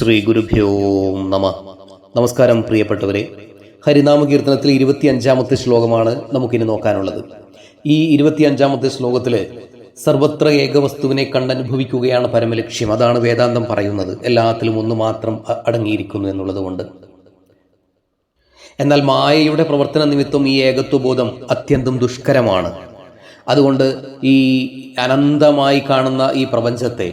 ശ്രീ ഗുരുഭ്യോ നമ. നമസ്കാരം പ്രിയപ്പെട്ടവരെ ഹരിനാമ കീർത്തനത്തിൽ ഇരുപത്തി അഞ്ചാമത്തെ ശ്ലോകമാണ് നമുക്കിനി നോക്കാനുള്ളത്. ഈ ഇരുപത്തി അഞ്ചാമത്തെ ശ്ലോകത്തിൽ സർവത്ര ഏകവസ്തുവിനെ കണ്ടനുഭവിക്കുകയാണ് പരമലക്ഷ്യം. അതാണ് വേദാന്തം പറയുന്നത്. എല്ലാത്തിലും ഒന്ന് മാത്രം അടങ്ങിയിരിക്കുന്നു എന്നുള്ളതുകൊണ്ട് എന്നാൽ മായയുടെ പ്രവർത്തന നിമിത്തം ഈ ഏകത്വബോധം അത്യന്തം ദുഷ്കരമാണ്. അതുകൊണ്ട് ഈ അനന്തമായി കാണുന്ന ഈ പ്രപഞ്ചത്തെ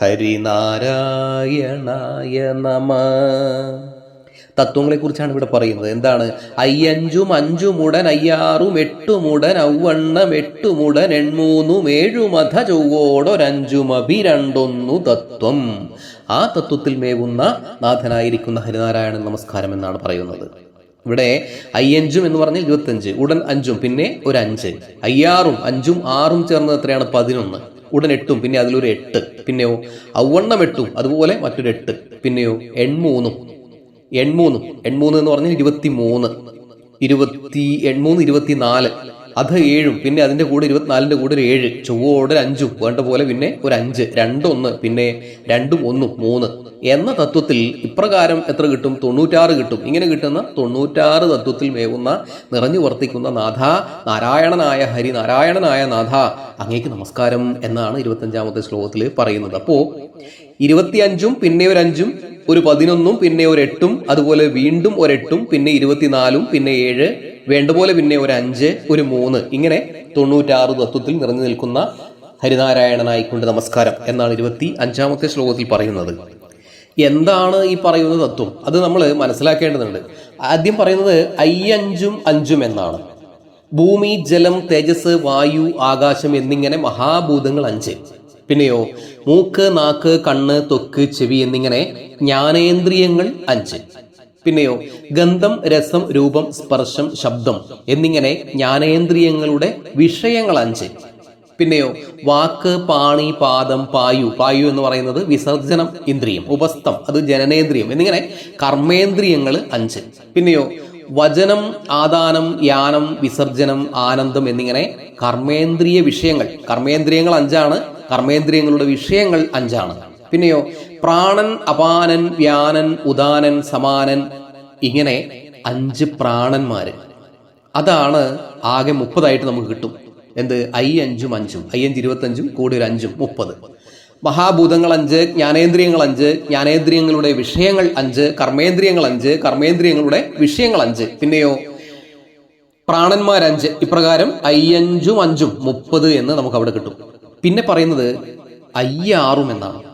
ഹരിനാരായണായ നമ. തത്വങ്ങളെക്കുറിച്ചാണ് ഇവിടെ പറയുന്നത്. എന്താണ്? അയ്യഞ്ചും അഞ്ചുമുടൻ അയ്യാറും എട്ടുമുടൻ ഔവണ്ണം എട്ടുമുടൻ എൺമൂന്നും ഏഴുമധ ചൊവ്വോടൊരഞ്ചും രണ്ടൊന്നു തത്വം. ആ തത്വത്തിൽ മേവുന്ന നാഥനായിരിക്കുന്ന ഹരിനാരായണൻ നമസ്കാരം എന്നാണ് പറയുന്നത്. ഇവിടെ അയ്യഞ്ചും എന്ന് പറഞ്ഞാൽ ഇരുപത്തഞ്ച് ഉടൻ അഞ്ചും പിന്നെ ഒരു അഞ്ച് അയ്യാറും അഞ്ചും ആറും ചേർന്നത് എത്രയാണ്? പതിനൊന്ന്. ഉടൻ എട്ടും പിന്നെ അതിലൊരു എട്ട് പിന്നെയോ ഔവണ്ണം എട്ടും അതുപോലെ മറ്റൊരു എട്ട് പിന്നെയോ എൺമൂന്നും എൺമൂന്നും എൺമൂന്ന് എന്ന് പറഞ്ഞാൽ ഇരുപത്തി മൂന്ന് ഇരുപത്തി എൺമൂന്ന് ഇരുപത്തി നാല് അത് ഏഴും പിന്നെ അതിന്റെ കൂടെ ഇരുപത്തിനാലിന്റെ കൂടെ ഒരു ഏഴ് ചൊവ്വോടെ ഒരു അഞ്ചും വേണ്ട പോലെ പിന്നെ ഒരു അഞ്ച് രണ്ടൊന്ന് പിന്നെ രണ്ടും ഒന്നും മൂന്ന്. എന്ന തത്വത്തിൽ ഇപ്രകാരം എത്ര കിട്ടും? തൊണ്ണൂറ്റാറ് കിട്ടും. ഇങ്ങനെ കിട്ടുന്ന തൊണ്ണൂറ്റാറ് തത്വത്തിൽ മേവുന്ന നിറഞ്ഞു വർത്തിക്കുന്ന നാഥ നാരായണനായ ഹരി നാരായണനായ നാഥ അങ്ങേക്ക് നമസ്കാരം എന്നാണ് ഇരുപത്തഞ്ചാമത്തെ ശ്ലോകത്തിൽ പറയുന്നത്. അപ്പോ ഇരുപത്തിയഞ്ചും പിന്നെ ഒരു അഞ്ചും ഒരു പതിനൊന്നും പിന്നെ ഒരു എട്ടും അതുപോലെ വീണ്ടും ഒരെട്ടും പിന്നെ ഇരുപത്തിനാലും പിന്നെ ഏഴ് വേണ്ട പോലെ പിന്നെ ഒരു അഞ്ച് ഒരു മൂന്ന് ഇങ്ങനെ തൊണ്ണൂറ്റാറ് തത്വത്തിൽ നിറഞ്ഞു നിൽക്കുന്ന ഹരിനാരായണനായിക്കൊണ്ട് നമസ്കാരം എന്നാണ് ഇരുപത്തി അഞ്ചാമത്തെ ശ്ലോകത്തിൽ പറയുന്നത്. എന്താണ് ഈ പറയുന്ന തത്വം? അത് നമ്മൾ മനസ്സിലാക്കേണ്ടതുണ്ട്. ആദ്യം പറയുന്നത് അയ്യഞ്ചും അഞ്ചും എന്നാണ്. ഭൂമി ജലം തേജസ് വായു ആകാശം എന്നിങ്ങനെ മഹാഭൂതങ്ങൾ അഞ്ച്. പിന്നെയോ മൂക്ക് നാക്ക് കണ്ണ് തൊക്ക് ചെവി എന്നിങ്ങനെ ജ്ഞാനേന്ദ്രിയങ്ങൾ അഞ്ച്. പിന്നെയോ ഗന്ധം രസം രൂപം സ്പർശം ശബ്ദം എന്നിങ്ങനെ ജ്ഞാനേന്ദ്രിയങ്ങളുടെ വിഷയങ്ങൾ അഞ്ച് പിന്നെയോ വാക്ക് പാണി പാദം പായു പായു എന്ന് പറയുന്നത് വിസർജനം ഇന്ദ്രിയം ഉപസ്ഥം അത് ജനനേന്ദ്രിയം എന്നിങ്ങനെ കർമ്മേന്ദ്രിയങ്ങൾ അഞ്ച്. പിന്നെയോ വചനം ആദാനം യാനം വിസർജനം ആനന്ദം എന്നിങ്ങനെ കർമ്മേന്ദ്രിയ വിഷയങ്ങൾ. കർമ്മേന്ദ്രിയങ്ങൾ അഞ്ചാണ് കർമ്മേന്ദ്രിയങ്ങളുടെ വിഷയങ്ങൾ അഞ്ചാണ്. പിന്നെയോ പ്രാണൻ അപാനൻ വ്യാനൻ ഉദാനൻ സമാനൻ ഇങ്ങനെ അഞ്ച് പ്രാണന്മാര്. അതാണ് ആകെ മുപ്പതായിട്ട് നമുക്ക് കിട്ടും. എന്ത്? ഐ അഞ്ചും അഞ്ചും. ഐ അഞ്ച് ഇരുപത്തഞ്ചും കൂടി ഒരു അഞ്ചും മുപ്പത്. മഹാഭൂതങ്ങൾ അഞ്ച് ജ്ഞാനേന്ദ്രിയങ്ങൾ അഞ്ച് ജ്ഞാനേന്ദ്രിയങ്ങളുടെ വിഷയങ്ങൾ അഞ്ച് കർമ്മേന്ദ്രിയങ്ങൾ അഞ്ച് കർമ്മേന്ദ്രിയങ്ങളുടെ വിഷയങ്ങൾ അഞ്ച്. പിന്നെയോ പ്രാണന്മാർ അഞ്ച് ഇപ്രകാരം അയ്യഞ്ചും അഞ്ചും അഞ്ചും മുപ്പത് എന്ന് നമുക്ക് അവിടെ കിട്ടും. പിന്നെ പറയുന്നത് അയ്യാറും എന്നാണ്.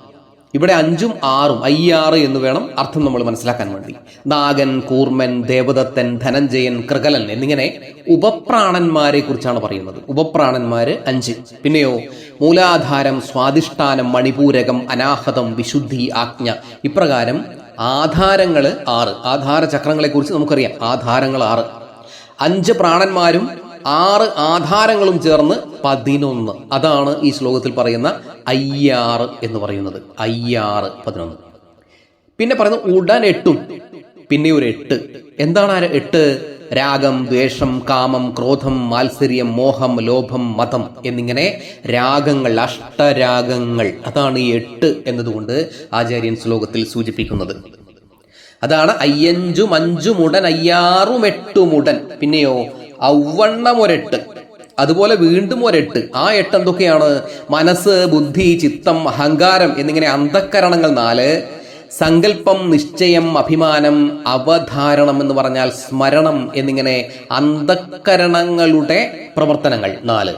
ഇവിടെ അഞ്ചും ആറും അയ്യാറ് എന്ന് വേണം അർത്ഥം നമ്മൾ മനസ്സിലാക്കാൻ വേണ്ടി. നാഗൻ കൂർമൻ ദേവദത്തൻ ധനഞ്ജയൻ കൃകലൻ എന്നിങ്ങനെ ഉപപ്രാണന്മാരെ കുറിച്ചാണ് പറയുന്നത്. ഉപപ്രാണന്മാര് അഞ്ച്. പിന്നെയോ മൂലാധാരം സ്വാധിഷ്ഠാനം മണിപൂരകം അനാഹതം വിശുദ്ധി ആജ്ഞ. ഇപ്രകാരം ആധാരങ്ങൾ ആറ്. ആധാര ചക്രങ്ങളെ കുറിച്ച് നമുക്കറിയാം. ആധാരങ്ങൾ ആറ്. അഞ്ച് പ്രാണന്മാരും ആറ് ആധാരങ്ങളും ചേർന്ന് പതിനൊന്ന്. അതാണ് ഈ ശ്ലോകത്തിൽ പറയുന്ന അയ്യാറ് എന്ന് പറയുന്നത്. അയ്യാറ് പതിനൊന്ന്. പിന്നെ പറയുന്നത് ഉടൻ എട്ടും. പിന്നെ ഒരു എട്ട്. എന്താണ് ആ എട്ട്? രാഗം ദ്വേഷം കാമം ക്രോധം മാത്സര്യം മോഹം ലോഭം മതം എന്നിങ്ങനെ രാഗങ്ങൾ അഷ്ടരാഗങ്ങൾ. അതാണ് ഈ എട്ട് എന്നതുകൊണ്ട് ആചാര്യൻ ശ്ലോകത്തിൽ സൂചിപ്പിക്കുന്നത്. അതാണ് അയ്യഞ്ചും അഞ്ചും ഉടൻ അയ്യാറും എട്ടും ഉടൻ. പിന്നെയോ ഔവണ്ണം ഒരെട്ട്. അതുപോലെ വീണ്ടും ഒരെട്ട്. ആ എട്ട് എന്തൊക്കെയാണ്? മനസ്സ് ബുദ്ധി ചിത്തം അഹങ്കാരം എന്നിങ്ങനെ അന്ധക്കരണങ്ങൾ നാല്. സങ്കല്പം നിശ്ചയം അഭിമാനം അവധാരണം എന്ന് പറഞ്ഞാൽ സ്മരണം എന്നിങ്ങനെ അന്ധക്കരണങ്ങളുടെ പ്രവർത്തനങ്ങൾ നാല്.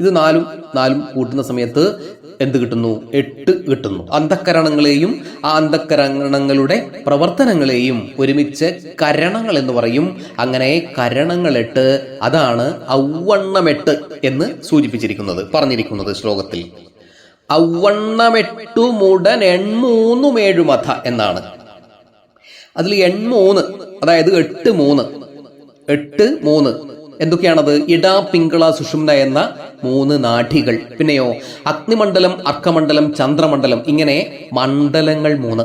ഇത് നാലും നാലും കൂട്ടുന്ന സമയത്ത് എന്ത് കിട്ടുന്നു? എട്ട് കിട്ടുന്നു. അന്ധക്കരണങ്ങളെയും ആ അന്ധക്കരണങ്ങളുടെ പ്രവർത്തനങ്ങളെയും ഒരുമിച്ച് കരണങ്ങൾ എന്ന് പറയും. അങ്ങനെ കരണങ്ങൾ എട്ട് അതാണ് ഔവണ്ണമെട്ട് എന്ന് സൂചിപ്പിച്ചിരിക്കുന്നത് പറഞ്ഞിരിക്കുന്നത് ശ്ലോകത്തിൽ. ഔവണ്ണമെട്ടുമുടൻ എൺമൂന്നുമേഴുമഥ എന്നാണ്. അതിൽ എൺമൂന്ന് അതായത് എട്ട് മൂന്ന്. എട്ട് മൂന്ന്. എന്തൊക്കെയാണത്? ഇടാ പിങ്കള സുഷുമ്ന എന്ന മൂന്ന് നാഠികൾ. പിന്നെയോ അഗ്നിമണ്ഡലം അർക്കമണ്ഡലം ചന്ദ്രമണ്ഡലം ഇങ്ങനെ മണ്ഡലങ്ങൾ മൂന്ന്.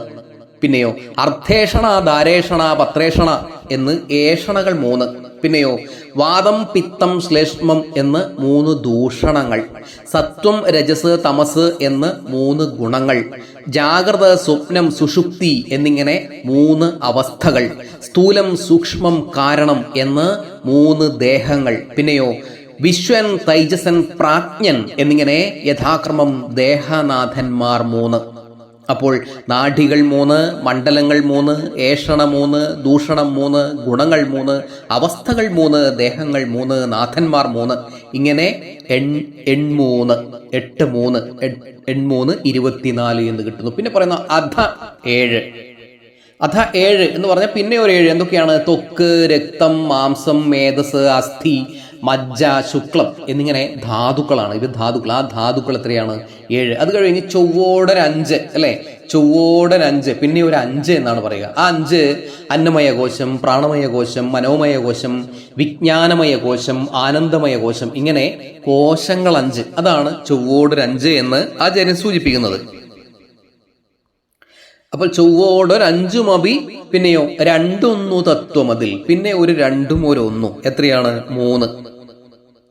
പിന്നെയോ അർദ്ധേഷണ ധാരേഷണ പത്രേഷണ എന്ന് ഏഷണകൾ മൂന്ന്. പിന്നെയോ വാദം പിത്തം ശ്ലേഷ്മം എന്ന് മൂന്ന് ദൂഷണങ്ങൾ. സത്വം രജസ് തമസ് എന്ന് മൂന്ന് ഗുണങ്ങൾ. ജാഗ്രത സ്വപ്നം സുഷുപ്തി എന്നിങ്ങനെ മൂന്ന് അവസ്ഥകൾ. സ്ഥൂലം സൂക്ഷ്മം കാരണം എന്ന് മൂന്ന് ദേഹങ്ങൾ. പിന്നെയോ വിശ്വൻ തൈജസൻ പ്രാജ്ഞൻ എന്നിങ്ങനെ യഥാക്രമം ദേഹനാഥന്മാർ മൂന്ന്. അപ്പോൾ നാഡികൾ മൂന്ന് മണ്ഡലങ്ങൾ മൂന്ന് ഏഷണം മൂന്ന് ദൂഷണം മൂന്ന് ഗുണങ്ങൾ മൂന്ന് അവസ്ഥകൾ മൂന്ന് ദേഹങ്ങൾ മൂന്ന് നാഥന്മാർ മൂന്ന്. ഇങ്ങനെ എൺ എൺമൂന്ന് എട്ട് മൂന്ന് എൺ- എൺമൂന്ന് ഇരുപത്തിനാല് എന്ന് കിട്ടുന്നു. പിന്നെ പറയുന്ന അധ ഏഴ്. അധ ഏഴ് എന്ന് പറഞ്ഞാൽ പിന്നെ ഒരു ഏഴ്. എന്തൊക്കെയാണ്? തൊക്ക് രക്തം മാംസം മേധസ് അസ്ഥി മജ്ജ ശുക്ലം എന്നിങ്ങനെ ധാതുക്കളാണ്. ഇത് ധാതുക്കൾ. ആ ധാതുക്കൾ എത്രയാണ്? ഏഴ്. അത് കഴിഞ്ഞ് ചൊവ്വോടൻ അഞ്ച് അല്ലേ? ചൊവ്വോടൻ അഞ്ച് പിന്നെ ഒരു അഞ്ച് എന്നാണ് പറയുക. ആ അഞ്ച് അന്നമയ കോശം പ്രാണമയ കോശം മനോമയ കോശം വിജ്ഞാനമയ കോശം ആനന്ദമയ കോശം ഇങ്ങനെ കോശങ്ങൾ അഞ്ച്. അതാണ് ചൊവ്വോടൻ അഞ്ച് എന്ന് ആചാര്യൻ സൂചിപ്പിക്കുന്നത്. അപ്പോൾ ചൊവ്വോടൊരു അഞ്ചും അഭി പിന്നെയോ രണ്ടൊന്നു തത്വം അതിൽ. പിന്നെ ഒരു രണ്ടും ഒരു ഒന്നും. എത്രയാണ്? മൂന്ന്.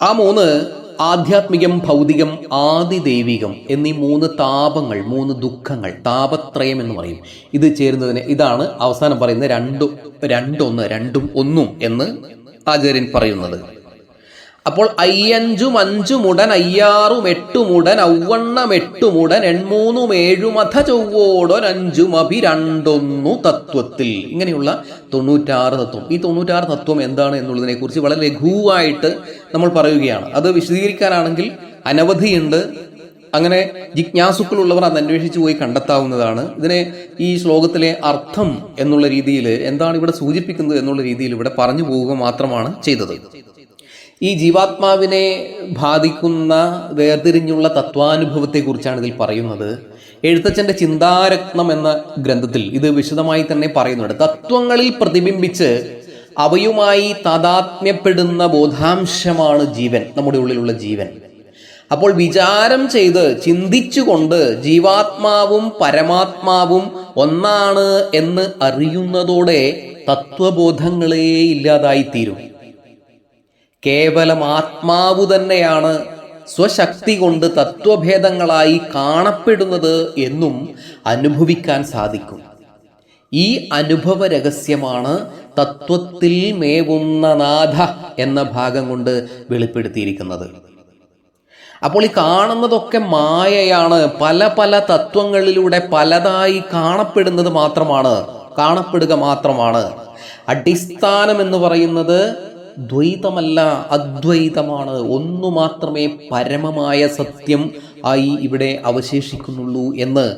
ആ മൂന്ന് ആധ്യാത്മികം ഭൗതികം ആദിദൈവികം എന്നീ മൂന്ന് താപങ്ങൾ മൂന്ന് ദുഃഖങ്ങൾ താപത്രയം എന്ന് പറയും. ഇത് ചേരുന്നതിന് ഇതാണ് അവസാനം പറയുന്ന രണ്ടു രണ്ടൊന്ന് രണ്ടും ഒന്നും എന്ന് ആചാര്യൻ പറയുന്നത്. അപ്പോൾ അയ്യഞ്ചും അഞ്ചുമുടൻ അയ്യാറും എട്ടുമുടൻ ഔവണ്ണം എട്ടുമുടൻ എൺമൂന്നും ഏഴും അധ ചൊവ്വോടൊൻ അഞ്ചും അഭി രണ്ടൊന്നു തത്വത്തിൽ. ഇങ്ങനെയുള്ള തൊണ്ണൂറ്റാറ് തത്വം. ഈ തൊണ്ണൂറ്റാറ് തത്വം എന്താണ് എന്നുള്ളതിനെ കുറിച്ച് വളരെ ലഘുവായിട്ട് നമ്മൾ പറയുകയാണ്. അത് വിശദീകരിക്കാനാണെങ്കിൽ അനവധിയുണ്ട്. അങ്ങനെ ജിജ്ഞാസുക്കളുള്ളവർ അത് അന്വേഷിച്ച് പോയി കണ്ടെത്താവുന്നതാണ്. ഇതിനെ ഈ ശ്ലോകത്തിലെ അർത്ഥം എന്നുള്ള രീതിയിൽ എന്താണ് ഇവിടെ സൂചിപ്പിക്കുന്നത് എന്നുള്ള രീതിയിൽ ഇവിടെ പറഞ്ഞു പോവുക മാത്രമാണ് ചെയ്തത്. ഈ ജീവാത്മാവിനെ ബാധിക്കുന്ന വേർതിരിഞ്ഞുള്ള തത്വാനുഭവത്തെക്കുറിച്ചാണ് ഇതിൽ പറയുന്നത്. എഴുത്തച്ഛന്റെ ചിന്താരത്നം എന്ന ഗ്രന്ഥത്തിൽ ഇത് വിശദമായി തന്നെ പറയുന്നുണ്ട്. തത്വങ്ങളിൽ പ്രതിബിംബിച്ച് അവയുമായി താതാത്മ്യപ്പെടുന്ന ബോധാംശമാണ് ജീവൻ നമ്മുടെ ഉള്ളിലുള്ള ജീവൻ. അപ്പോൾ വിചാരം ചെയ്ത് ചിന്തിച്ചുകൊണ്ട് ജീവാത്മാവും പരമാത്മാവും ഒന്നാണ് എന്ന് അറിയുന്നതോടെ തത്വബോധങ്ങളേ ഇല്ലാതായിത്തീരും. കേവലം ആത്മാവ് തന്നെയാണ് സ്വശക്തി കൊണ്ട് തത്വഭേദങ്ങളായി കാണപ്പെടുന്നത് എന്നും അനുഭവിക്കാൻ സാധിക്കും. ഈ അനുഭവ രഹസ്യമാണ് തത്വത്തിൽ മേവുന്ന നാഥ എന്ന ഭാഗം കൊണ്ട് വെളിപ്പെടുത്തിയിരിക്കുന്നത്. അപ്പോൾ ഈ കാണുന്നതൊക്കെ മായയാണ്. പല പല തത്വങ്ങളിലൂടെ പലതായി കാണപ്പെടുന്നത് മാത്രമാണ്. കാണപ്പെടുക മാത്രമാണ്. അടിസ്ഥാനം എന്ന് പറയുന്നത് ദ്വൈതമല്ല അദ്വൈതമാണ്. ഒന്നു മാത്രമേ പരമമായ സത്യം ആയി ഇവിടെ അവശേഷിക്കുന്നുള്ളൂ എന്ന്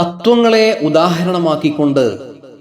തത്വങ്ങളെ ഉദാഹരണമാക്കിക്കൊണ്ട്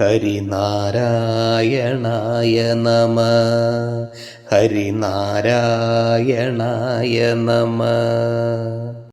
ഹരിനാരായണായ നമ. ഹരിനാരായണായ നമ.